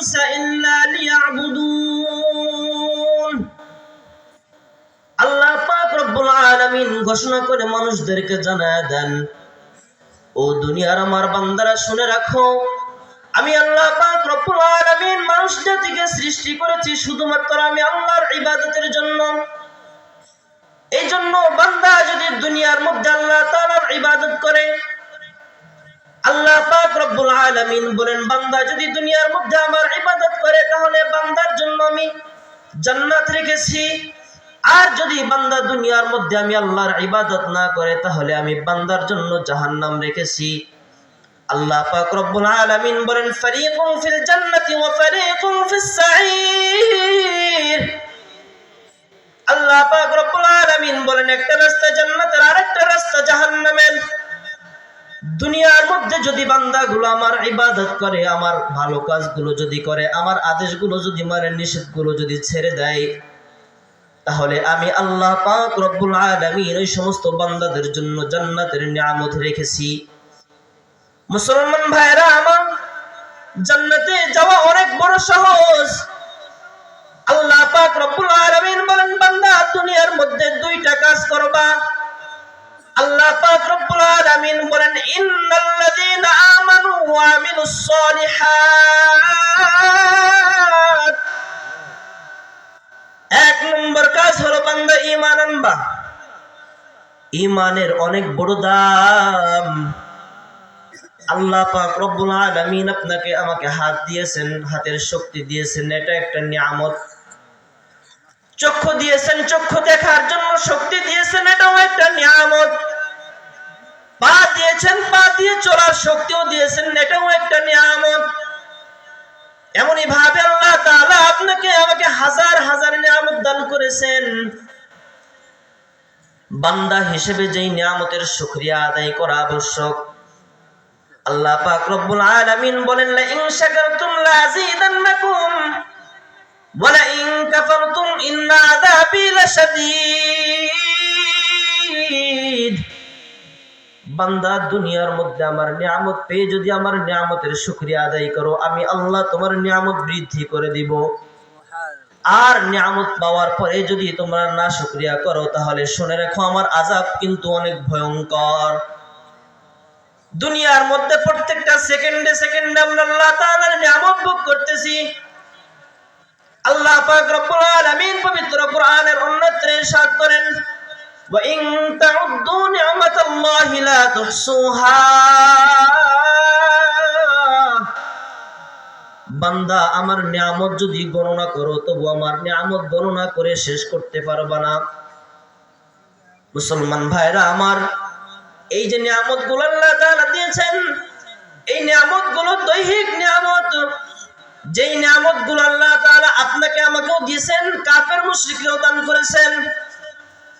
والإنس إلا ليعبدون আল্লাহ পাক রব্বুল আলামিন ঘোষণা করে মানুষদেরকে জানায় দেন ও দুনিয়ার আমার বান্দারা শুনে রাখো আমি আল্লাহ পাক রব্বুল আলামিন মানুষ জাতিকে সৃষ্টি করেছি শুধুমাত্র আমি আল্লাহর ইবাদতের জন্য এই জন্য বান্দা যদি দুনিয়ার মধ্যে আল্লাহ তাআলার ইবাদত করে আল্লাহ পাক রব্বুল আলামিন বলেন, বান্দা যদি দুনিয়ার মধ্যে আমার ইবাদত করে, তাহলে বান্দার জন্য আমি জান্নাত রেখেছি। আর যদি বান্দা দুনিয়ার মধ্যে আমি আল্লাহর ইবাদত না করে, তাহলে আমি বান্দার জন্য জাহান্নাম রেখেছি। আল্লাহ পাক রব্বুল আলামিন বলেন ফারিকুম ফিল জান্নাতি ওয়া ফারিকুম ফিস সাঈর। আল্লাহ পাক রব্বুল আলামিন বলেন, একটা রাস্তা জান্নাতের আরেকটা রাস্তা জাহান্নামের দুনিয়ার মধ্যে যদি বান্দাগুলো আমার ইবাদত করে, আমার ভালো কাজগুলো যদি করে, আমার আদেশগুলো যদি মানে নিষেধগুলো যদি ছেড়ে দেয়, তাহলে আমি আল্লাহ পাক রব্বুল আলামিন ওই সমস্ত বান্দাদের জন্য জান্নাতের নিয়ামত রেখেছি। মুসলমান ভাইরা আমার জান্নাতে যাওয়া অনেক বড় সহজ। আল্লাহ পাক রব্বুল আলামিন বলেন, বান্দা, দুনিয়ার মধ্যে দুইটা কাজ করবা। আল্লাহ পাক রব্বুল আলামিন বলেন, ইন্নাল্লাযীনা আমানু ওয়া আমিলুস এক নম্বর কাজ হলো, বান্দা, ঈমান আনবা। ঈমানের অনেক বড় দাম। আল্লাহ পাক রব্বুল আলামিন আপনাকে আমাকে হাত দিয়েছেন, হাতের শক্তি দিয়েছেন, এটা একটা নিয়ামত। চক্ষু দিয়েছেন, চক্ষু দেখার জন্য শক্তি দিয়েছেন এটাও একটা নিয়ামত পা দিয়েছেন, পা দিয়ে চলার শক্তিও দিয়েছেন, এটাও একটা নিয়ামত। এমনই ভাবে আল্লাহ তাআলা আপনাকে, আমাকে হাজার হাজার নিয়ামত দান করেছেন। বান্দা হিসেবে যেই নিয়ামতের শুকরিয়া আদায় করা আবশ্যক, আল্লাহ পাক রব্বুল আলামিন বলেন লা ইন শাকারতুম লা আযীদান্নাকুম ওয়া লা ইন কাফারতুম ইন্না আযাবি লাশাদীদ। বান্দা, দুনিয়ার মধ্যে আমার নিয়ামত পেয়ে যদি আমার নিয়ামতের শুকরিয়া আদায় করো, আমি আল্লাহ তোমার নিয়ামত বৃদ্ধি করে দিব। আর নিয়ামত পাওয়ার পরে যদি তোমরা না শুকরিয়া করো, তাহলে শুনে রাখো, আমার আজাব কিন্তু অনেক ভয়ঙ্কর। দুনিয়ার মধ্যে প্রত্যেকটা সেকেন্ডে সেকেন্ডে আমরা আল্লাহ তাআলার নিয়ামত ভোগ করতেছি। আল্লাহ পাক রব্বুল আলামিন পবিত্র কোরআনের অন্যত্র ইরশাদ করেন ওয়া ইন তাউদ্দু নি'মাতাল্লাহি লা তুহসুহা বান্দা, আমার নিয়ামত যদি গণনা করো, তবু আমার নিয়ামত গণনা করে শেষ করতে পারবা না। মুসলমান ভাইরা আমার, এই যে নিয়ামতগুলো আল্লাহ দিয়েছেন, এই নিয়ামতগুলো দৈহিক নিয়ামত। যেই নিয়ামতগুলো আল্লাহ তাআলা আপনাকে আমাকেও দিয়েছেন, কাফের মুশরিকরাও দান করেছেন।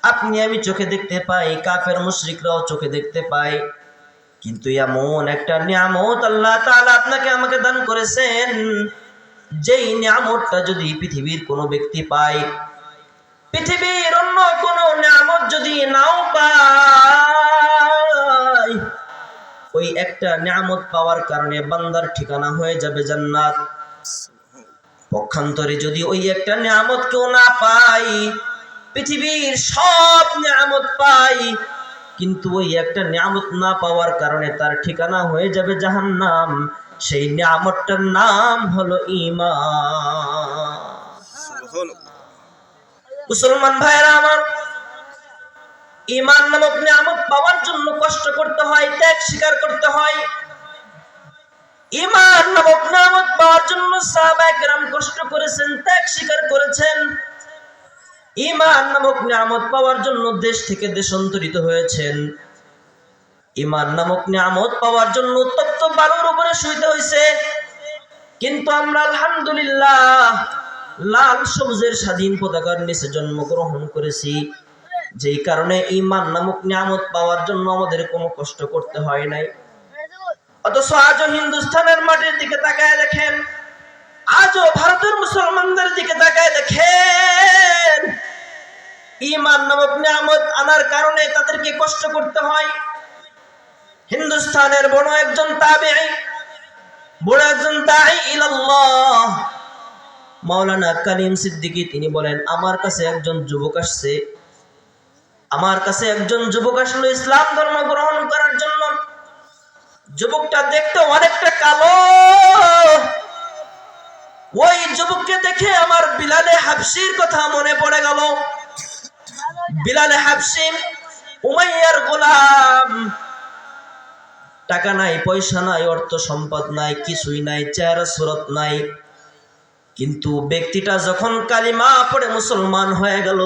আপনি আমি চোখে দেখতে পাই, কাফের মুশরিকরাও চোখে দেখতে পাই। কিন্তু এমন একটা নিয়ামত আল্লাহ তাআলা আপনাকে আমাকে দান করেছেন, যেই নিয়ামতটা যদি পৃথিবীর কোনো ব্যক্তি পায়, পৃথিবীর অন্য কোনো নিয়ামত যদি নাও পায়, ওই একটা নিয়ামত পাওয়ার কারণে বান্দার ঠিকানা হয়ে যাবে জান্নাত। পক্ষান্তরে যদি ওই একটা নিয়ামত কেউ না পাই পৃথিবীর সব নিয়ামত পাই, কিন্তু ওই একটা নিয়ামত না পাওয়ার কারণে তার ঠিকানা হয়ে যাবে জাহান্নাম। সেই নিয়ামতটার নাম হলো ঈমান। মুসলমান ভাইরা আমার ইমান নামক নিয়ামত পাওয়ার জন্য কষ্ট করতে হয়, ত্যাগ স্বীকার করতে হয়। ইমান নামক নিয়ামত পাওয়ার জন্য সাহাবায়ে কেরাম কষ্ট করেছেন, ত্যাগ স্বীকার করেছেন। ইমান নামক নিয়ামত পাওয়ার জন্য দেশ থেকে দেশান্তরিত হয়েছেন। ইমান নামক নিয়ামত পাওয়ার জন্য উত্তপ্ত বালুর উপরে শুইতে হয়েছে। কিন্তু আমরা আলহামদুলিল্লাহ লাল সবুজের স্বাধীন পতাকার নিচে জন্মগ্রহণ করেছি। যেই কারণে ইমান নামক নিয়ামত পাওয়ার জন্য আমাদের কোনো কষ্ট করতে হয় নাই। অথচ আজও হিন্দুস্থানের মাটির দিকে তাকায় দেখেন আজও ভারতের মুসলমানদের দিকে তাকায় দেখেন। ইমান নামক নিয়ামত আনার কারণে তাদেরকে কষ্ট করতে হয়। হিন্দুস্তানের বড় একজন তাবে বড় একজন দাই ইলাল্লাহ। মাওলানা কালিম সিদ্দিকী তিনি বলেন, আমার কাছে একজন যুবক আসছে। আমার কাছে একজন যুবক আসলো ইসলাম ধর্ম গ্রহণ করার জন্য। যুবকটা দেখতে অনেকটা কালো। ওই যুবককে দেখে আমার বিলালে হাফসির কথা মনে পড়ে গেল। বিলালে হাফসি উমাইয়ার গোলাম, টাকা নাই, পয়সা নাই, অর্থ সম্পদ নাই, কিছুই নাই চেহারা সুরত নাই। কিন্তু ব্যক্তিটা যখন কালিমা পড়ে মুসলমান হয়ে গেল,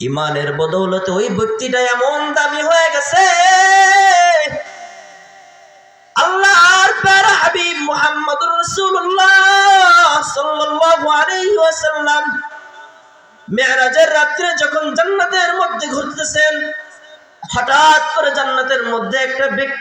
ইমানের বদৌলতে ওই ব্যক্তিটা এমন দামি হয়ে গেছে, আল্লাহর প্যারা হাবিব রাসূলুল্লাহ সাল্লাল্লাহু আলাইহি মেহরাজের রাত্রে যখন জান্নাতের মধ্যে ঘুরতেছেন হঠাৎ করে জান্নাতের মধ্যে একটা ব্যক্তি